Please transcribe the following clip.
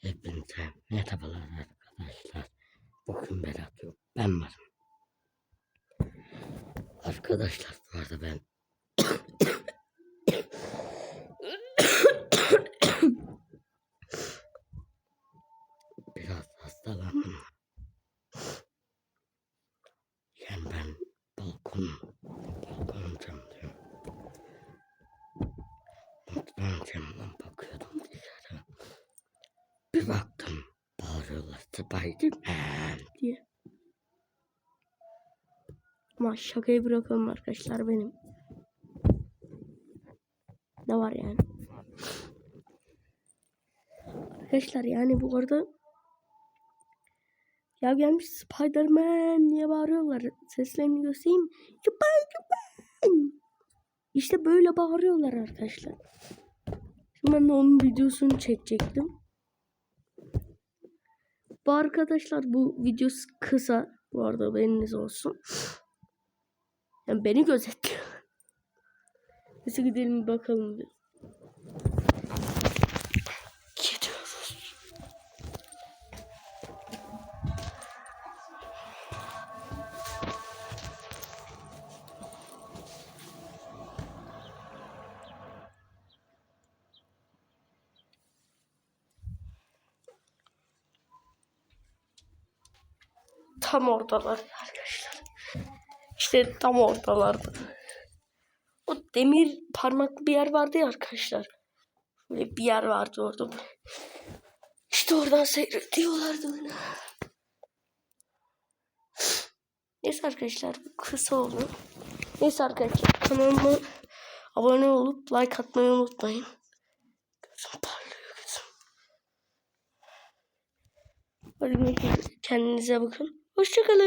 Hepinize merhabalar arkadaşlar. Bugün Berat yok. Ben varım. Arkadaşlar bu arada ben biraz hastalandım. Yani ben balkon balkon camdayım. Mutfağın camından bakıyordum baktım bağırıyorlar Spiderman diye. Ama şakayı bırakalım arkadaşlar benim. Ne var yani? Arkadaşlar yani bu arada ya gelmiş Spiderman diye bağırıyorlar. Seslerini göstereyim. Spiderman. İşte böyle bağırıyorlar arkadaşlar. Şimdi ben de onun videosunu çekecektim. Bu arkadaşlar bu videosu kısa. Bu arada haberiniz olsun. Yani beni gözetliyor. Neyse gidelim bakalım Tam oradalar arkadaşlar. İşte tam ortalarda. O demir parmaklı bir yer vardı ya arkadaşlar. Böyle bir yer vardı orada. İşte oradan seyrediyorlardı beni. Neyse arkadaşlar kısa oldu. Neyse arkadaşlar kanalıma abone olup like atmayı unutmayın. Gözüm parlıyor gözüm. Hadi. Kendinize bakın. Hoşçakalın.